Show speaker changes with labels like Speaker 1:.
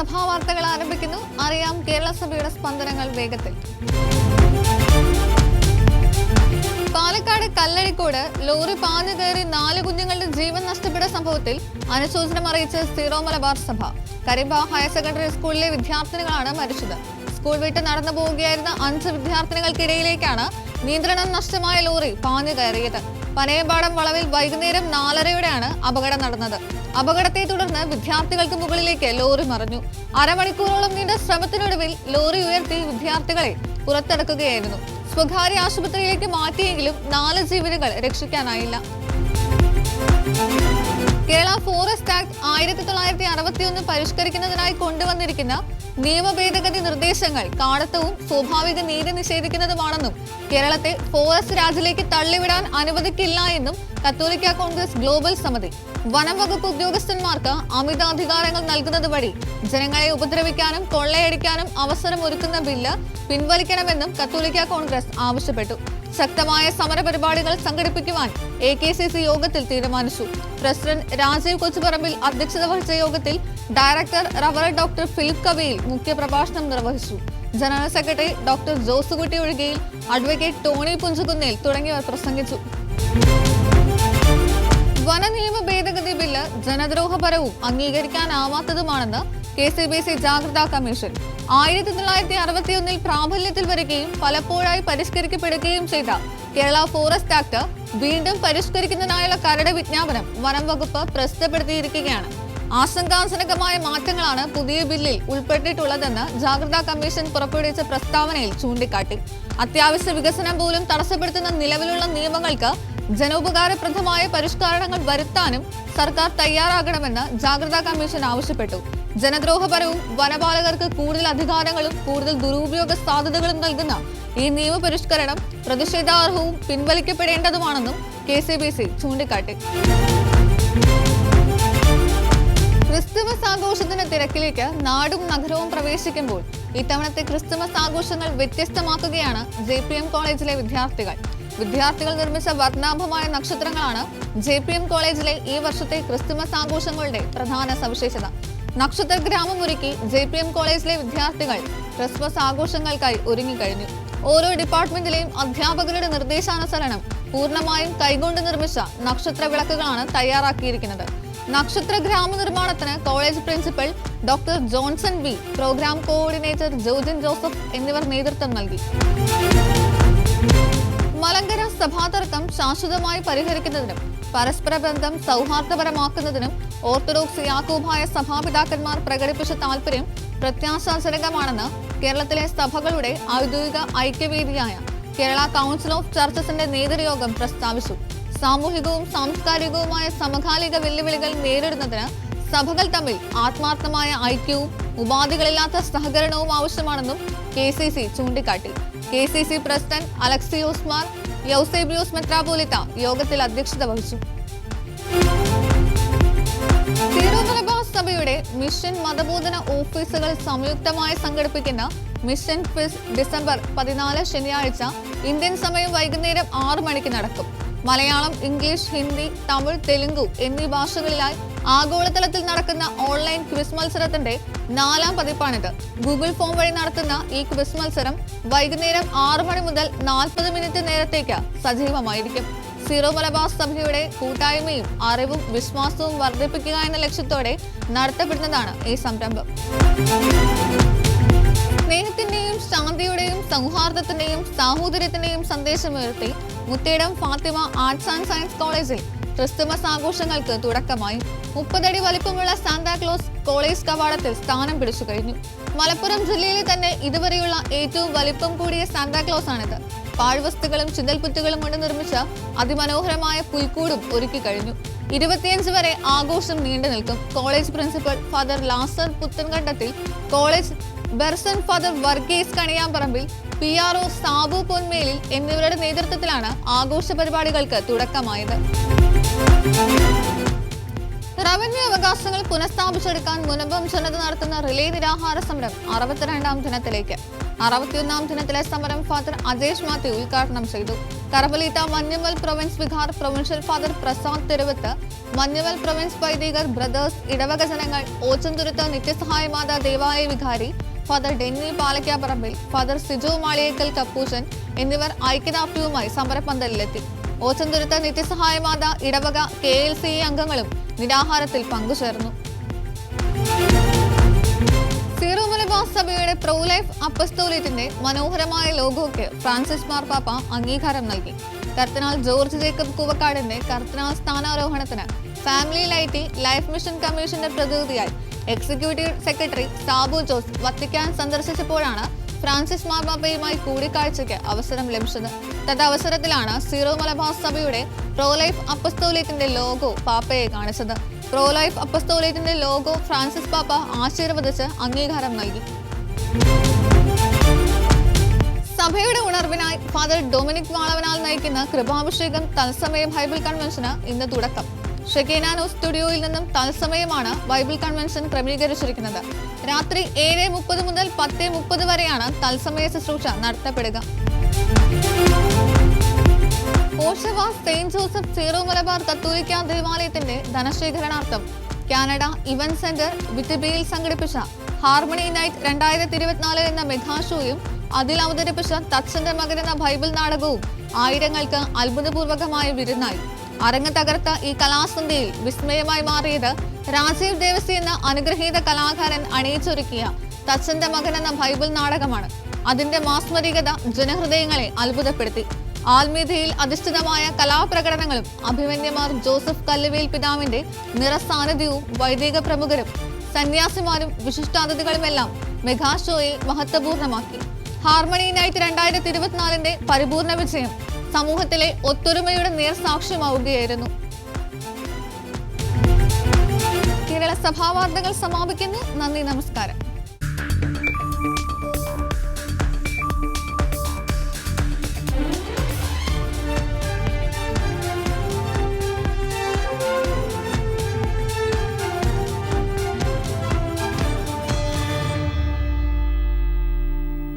Speaker 1: സഭാ വാർത്തകൾ ആരംഭിക്കുന്നു. അറിയാം കേരള സഭയുടെ സ്പന്ദനങ്ങൾ വേഗത്തിൽ. പാലക്കാട് കല്ലഴിക്കോട് ലോറി പാഞ്ഞു കയറി നാല് കുഞ്ഞുങ്ങളുടെ ജീവൻ നഷ്ടപ്പെട്ട സംഭവത്തിൽ അനുശോചനം അറിയിച്ച് സീറോ മലബാർ സഭ. കരിമ്പ ഹയർ സെക്കൻഡറി സ്കൂളിലെ വിദ്യാർത്ഥിനികളാണ് മരിച്ചത്. സ്കൂൾ വിട്ട് നടന്നു പോവുകയായിരുന്ന അഞ്ച് വിദ്യാർത്ഥിനികൾക്കിടയിലേക്കാണ് നിയന്ത്രണം നഷ്ടമായ ലോറി പാഞ്ഞു കയറിയത്. പനയമ്പാടം വളവിൽ വൈകുന്നേരം നാലരയോടെയാണ് അപകടം നടന്നത്. അപകടത്തെ തുടർന്ന് വിദ്യാർത്ഥികൾക്ക് മുകളിലേക്ക് ലോറി മറിഞ്ഞു. അരമണിക്കൂറോളം നീണ്ട ശ്രമത്തിനൊടുവിൽ ലോറി ഉയർത്തി വിദ്യാർത്ഥികളെ പുറത്തെടുക്കുകയായിരുന്നു. സ്വകാര്യ ആശുപത്രിയിലേക്ക് മാറ്റിയെങ്കിലും നാല് ജീവനുകൾ രക്ഷിക്കാനായില്ല. കേരള ഫോറസ്റ്റ് ആക്ട് ആയിരത്തി തൊള്ളായിരത്തി അറുപത്തിയൊന്ന് പരിഷ്കരിക്കുന്നതിനായി കൊണ്ടുവന്നിരിക്കുന്ന നിയമ ഭേദഗതി നിർദ്ദേശങ്ങൾ കാടത്തവും സ്വാഭാവിക നീതി നിഷേധിക്കുന്നതുമാണെന്നും കേരളത്തെ ഫോറസ്റ്റ് രാജിലേക്ക് തള്ളിവിടാൻ അനുവദിക്കില്ല എന്നും കത്തോലിക്ക കോൺഗ്രസ് ഗ്ലോബൽ സമിതി വനം വകുപ്പ് ഉദ്യോഗസ്ഥന്മാർക്ക് അമിതാധികാരങ്ങൾ നൽകുന്നത് വഴി ജനങ്ങളെ ഉപദ്രവിക്കാനും കൊള്ളയടിക്കാനും അവസരം ഒരുക്കുന്ന ബില്ല് പിൻവലിക്കണമെന്നും കത്തോലിക്ക കോൺഗ്രസ് ആവശ്യപ്പെട്ടു. ശക്തമായ സമരപരിപാടികൾ സംഘടിപ്പിക്കുവാൻ എ കെ സി സി യോഗത്തിൽ തീരുമാനിച്ചു. പ്രസിഡന്റ് രാജീവ് കൊച്ചുപറമ്പിൽ അധ്യക്ഷത വഹിച്ച യോഗത്തിൽ ഡയറക്ടർ റവറൽ ഡോക്ടർ ഫിലിപ്പ് കവിയിൽ മുഖ്യപ്രഭാഷണം നിർവഹിച്ചു. General secretary doctor Josekutty Ozhikayil advocate Tony Punchakunnel തുടങ്ങിയവർ പ്രസംഗിച്ചു. വനനിയമ ഭേദഗതി ബില്ല് ജനദ്രോഹപരവും അംഗീകരിക്കാനാവാത്തതുമാണെന്ന് കെ സി ബി സി ജാഗ്രതാ കമ്മീഷൻ. ആയിരത്തി തൊള്ളായിരത്തി അറുപത്തിയൊന്നിൽ പ്രാബല്യത്തിൽ വരികയും പലപ്പോഴായി പരിഷ്കരിക്കപ്പെടുകയും ചെയ്ത കേരള ഫോറസ്റ്റ് ആക്ട് വീണ്ടും പരിഷ്കരിക്കുന്നതിനായുള്ള കരട് വിജ്ഞാപനം വനം വകുപ്പ് പ്രസിദ്ധപ്പെടുത്തിയിരിക്കുകയാണ്. ആശങ്കാജനകമായ മാറ്റങ്ങളാണ് പുതിയ ബില്ലിൽ ഉൾപ്പെട്ടിട്ടുള്ളതെന്ന് ജാഗ്രതാ കമ്മീഷൻ പുറപ്പെടുവിച്ച പ്രസ്താവനയിൽ ചൂണ്ടിക്കാട്ടി. അത്യാവശ്യ വികസനം പോലും തടസ്സപ്പെടുത്തുന്ന നിലവിലുള്ള നിയമങ്ങൾക്ക് ജനോപകാരപ്രദമായ പരിഷ്കരണങ്ങൾ വരുത്താനും സർക്കാർ തയ്യാറാകണമെന്ന് ജാഗ്രതാ കമ്മീഷൻ ആവശ്യപ്പെട്ടു. ജനദ്രോഹപരവും വനപാലകർക്ക് കൂടുതൽ അധികാരങ്ങളും കൂടുതൽ ദുരുപയോഗ സാധ്യതകളും നൽകുന്ന ഈ നിയമപരിഷ്കരണം പ്രതിഷേധാർഹവും പിൻവലിക്കപ്പെടേണ്ടതുമാണെന്നും കെ സി ബി സി ചൂണ്ടിക്കാട്ടി. ക്രിസ്തുമസ് ആഘോഷത്തിന്റെ തിരക്കിലേക്ക് നാടും നഗരവും പ്രവേശിക്കുമ്പോൾ ഇത്തവണത്തെ ക്രിസ്തുമസ് ആഘോഷങ്ങൾ വ്യത്യസ്തമാക്കുകയാണ് ജെ കോളേജിലെ വിദ്യാർത്ഥികൾ. വിദ്യാർത്ഥികൾ നിർമ്മിച്ച വർണാഭമായ നക്ഷത്രങ്ങളാണ് ജെ പി എം കോളേജിലെ ഈ വർഷത്തെ ക്രിസ്തുമസ് ആഘോഷങ്ങളുടെ പ്രധാന സവിശേഷത. നക്ഷത്ര ഗ്രാമം ഒരുക്കി ജെ പി എം കോളേജിലെ വിദ്യാർത്ഥികൾ ക്രിസ്മസ് ആഘോഷങ്ങൾക്കായി ഒരുങ്ങിക്കഴിഞ്ഞു. ഓരോ ഡിപ്പാർട്ട്മെന്റിലെയും അധ്യാപകരുടെ നിർദ്ദേശാനുസരണം പൂർണമായും കൈകൊണ്ട് നിർമ്മിച്ച നക്ഷത്ര വിളക്കുകളാണ് തയ്യാറാക്കിയിരിക്കുന്നത്. നക്ഷത്ര ഗ്രാമ നിർമ്മാണത്തിന് college principal doctor Johnson V programme coordinator Jojin Joseph എന്നിവർ നേതൃത്വം നൽകി. മലങ്കര സഭാതർക്കം ശാശ്വതമായി പരിഹരിക്കുന്നതിനും പരസ്പര ബന്ധം സൗഹാർദ്ദപരമാക്കുന്നതിനും ഓർത്തഡോക്സ് യാക്കൂബായ സഭാപിതാക്കന്മാർ പ്രകടിപ്പിച്ച താൽപര്യം പ്രത്യാശാജനകമാണെന്ന് കേരളത്തിലെ സഭകളുടെ ഔദ്യോഗിക ഐക്യവേദിയായ കേരള കൗൺസിൽ ഓഫ് ചർച്ചസിന്റെ നേതൃയോഗം പ്രസ്താവിച്ചു. സാമൂഹികവും സാംസ്കാരികവുമായ സമകാലിക വെല്ലുവിളികൾ നേരിടുന്നതിന് സഭകൾ തമ്മിൽ ആത്മാർത്ഥമായ ഐക്യവും ഉപാധികളില്ലാത്ത സഹകരണവും ആവശ്യമാണെന്നും കെ സി സി ചൂണ്ടിക്കാട്ടി. K C C president Alexios Mar Eusebios മെത്രാപോലിത്ത യോഗത്തിൽ അധ്യക്ഷത വഹിച്ചു. സഭയുടെ മിഷൻ മതബോധന ഓഫീസുകൾ സംയുക്തമായി സംഘടിപ്പിക്കുന്ന മിഷൻ ഫിസ് ഡിസംബർ പതിനാല് ശനിയാഴ്ച ഇന്ത്യൻ സമയം വൈകുന്നേരം ആറു മണിക്ക് നടക്കും. മലയാളം ഇംഗ്ലീഷ് ഹിന്ദി തമിഴ് തെലുങ്കു എന്നീ ഭാഷകളിലായി ആഗോളതലത്തിൽ നടക്കുന്ന ഓൺലൈൻ ക്വിസ് മത്സരത്തിന്റെ നാലാം പതിപ്പാണിത്. ഗൂഗിൾ ഫോം വഴി നടത്തുന്ന ഈ ക്വിസ് മത്സരം വൈകുന്നേരം ആറു മണി മുതൽ നാൽപ്പത് മിനിറ്റ് നേരത്തേക്ക് സജീവമായിരിക്കും. സീറോ മലബാർ സഭയുടെ കൂട്ടായ്മയും അറിവും വിശ്വാസവും വർദ്ധിപ്പിക്കുക എന്ന ലക്ഷ്യത്തോടെ നടത്തപ്പെടുന്നതാണ് ഈ സംരംഭം. സ്നേഹത്തിന്റെയും ശാന്തിയുടെയും സൗഹാർദ്ദത്തിന്റെയും സാഹോദര്യത്തിന്റെയും സന്ദേശമുയർത്തി Muthedam Fathima arts and science കോളേജിൽ ക്രിസ്തുമസ് ആഘോഷങ്ങൾക്ക് തുടക്കമായി. മുപ്പതടി വലിപ്പമുള്ള സാന്താക്ലോസ് കോളേജ് കവാടത്തിൽ സ്ഥാനം പിടിച്ചു കഴിഞ്ഞു. മലപ്പുറം ജില്ലയിലെ തന്നെ ഇതുവരെയുള്ള ഏറ്റവും വലിപ്പം കൂടിയ സാന്താക്ലോസ് ആണിത്. പാഴ്വസ്തുക്കളും ചിതൽപുറ്റുകളും കൊണ്ട് നിർമ്മിച്ച അതിമനോഹരമായ പുൽക്കൂടും ഒരുക്കി കഴിഞ്ഞു. ഇരുപത്തിയഞ്ച് വരെ ആഘോഷം നീണ്ടു നിൽക്കും. College principal father Lazar Puthenkandathil college bursar father Varghese Kaniyamparambil P R O Sabu Ponmelil എന്നിവരുടെ നേതൃത്വത്തിലാണ് ആഘോഷ പരിപാടികൾക്ക് തുടക്കമായത്. റവന്യൂ അവകാശങ്ങൾ പുനഃസ്ഥാപിച്ചെടുക്കാൻ മുനമ്പം ജനത നടത്തുന്ന റിലേ നിരാഹാര സമരം അറുപത്തിരണ്ടാം ദിനത്തിലേക്ക്. അറുപത്തിയൊന്നാം ദിനത്തിലെ സമരം ഫാദർ അജേഷ് മാത്യു ഉദ്ഘാടനം ചെയ്തു. കറവലീത്ത Manjummel province Bihar provincial father Prasad Theruvath Manjummel province വൈദികർ ബ്രദേഴ്സ് ഇടവക ജനങ്ങൾ ഓച്ചന്തുരുത്ത് നിത്യസഹായമാത ദേവാലയ വികാരി ഫാദർ ഡെന്നി പാലക്കാപ്പറമ്പിൽ ഫാദർ സിജു മാളിയേക്കൽ കപ്പൂശൻ എന്നിവർ ഐക്യദാർഢ്യവുമായി സമരപന്തലിലെത്തി ഓച്ചന്തുരുത്ത് നിത്യസഹായമാത ഇടവക കെ എൽ സി അംഗങ്ങളും നിരാഹാരത്തിൽ പങ്കുചേർന്നു. സീറോ മലബാർ സഭയുടെ പ്രോ ലൈഫ് അപ്പസ്തോലിറ്റിന്റെ മനോഹരമായ ലോഗോയ്ക്ക് ഫ്രാൻസിസ് മാർപ്പാപ്പ അംഗീകാരം നൽകി. കർത്തനാൾ ജോർജ് ജേക്കബ് കുവക്കാടിന്റെ കർത്തനാൾ സ്ഥാനാരോഹണത്തിന് ഫാമിലി ലൈറ്റി ലൈഫ് മിഷൻ കമ്മീഷന്റെ പ്രതിനിധിയായി executive secretary Sabu Jose Vatican സന്ദർശിച്ചപ്പോഴാണ് Francis മാർപ്പാപ്പയുമായി കൂടിക്കാഴ്ചയ്ക്ക് അവസരം ലഭിച്ചത്. തദവസരത്തിലാണ് സീറോ മലബാർ സഭയുടെ പ്രോ ലൈഫ് അപ്പസ്തോലേറ്റിന്റെ ലോഗോ പാപ്പയെ കാണിച്ചത്. പ്രോ ലൈഫ് അപ്പസ്തോലേറ്റിന്റെ ലോഗോ ഫ്രാൻസിസ് പാപ്പ ആശീർവദിച്ച് അംഗീകാരം നൽകി. സഭയുടെ ഉണർവിനായി ഫാദർ ഡൊമിനിക് വാളവനാൽ നയിക്കുന്ന കൃപാഭിഷേകം തത്സമയ ബൈബിൾ കൺവെൻഷന് ഇന്ന് തുടക്കം. ഷെഗേനാനോ സ്റ്റുഡിയോയിൽ നിന്നും തത്സമയമാണ് ബൈബിൾ കൺവെൻഷൻ ക്രമീകരിച്ചിരിക്കുന്നത്. രാത്രി ഏഴ് മുപ്പത് മുതൽ പത്ത് മുപ്പത് വരെയാണ് തത്സമയ ശുശ്രൂഷ നടത്തപ്പെടുക. ജോസഫ് സീറോ മലബാർ കത്തോലിക്ക ദേവാലയത്തിന്റെ ധനശേഖരണാർത്ഥം കാനഡ ഇവന്റ് സെന്റർ വിറ്റബിയിൽ സംഘടിപ്പിച്ച ഹാർമണി നൈറ്റ് രണ്ടായിരത്തി ഇരുപത്തിനാല് എന്ന മെഗാഷോയും അതിൽ അവതരിപ്പിച്ച തച്ചന്റെ മകൻ എന്ന ബൈബിൾ നാടകവും ആയിരങ്ങൾക്ക് അത്ഭുതപൂർവകമായ വിരുന്നായി. അരങ്ങ് തകർത്ത ഈ കലാസന്ധ്യയിൽ വിസ്മയമായി മാറിയത് രാജീവ് ദേവസി എന്ന അനുഗ്രഹീത കലാകാരൻ അണിയിച്ചൊരുക്കിയ തച്ചന്റെ മകൻ എന്ന ബൈബിൾ നാടകമാണ്. അതിന്റെ മാസ്മരികത ജനഹൃദയങ്ങളെ അത്ഭുതപ്പെടുത്തി. ആത്മീയതയിൽ അധിഷ്ഠിതമായ കലാപ്രകടനങ്ങളും അഭിമന്യമാർ ജോസഫ് കല്ലുവേൽ പിതാവിന്റെ നിറസാന്നിധ്യവും വൈദിക പ്രമുഖരും സന്യാസിമാരും വിശിഷ്ടാതിഥികളുമെല്ലാം മെഗാഷോയെ മഹത്വപൂർണമാക്കി ഹാർമണി നൈറ്റ് രണ്ടായിരത്തി ഇരുപത്തിനാലിന്റെ പരിപൂർണ വിജയം സമൂഹത്തിലെ ഒത്തൊരുമയുടെ നേർസാക്ഷ്യമാവുകയായിരുന്നു. കേരള സഭാ വാർത്തകൾ സമാപിക്കുന്നു. നന്ദി നമസ്കാരം.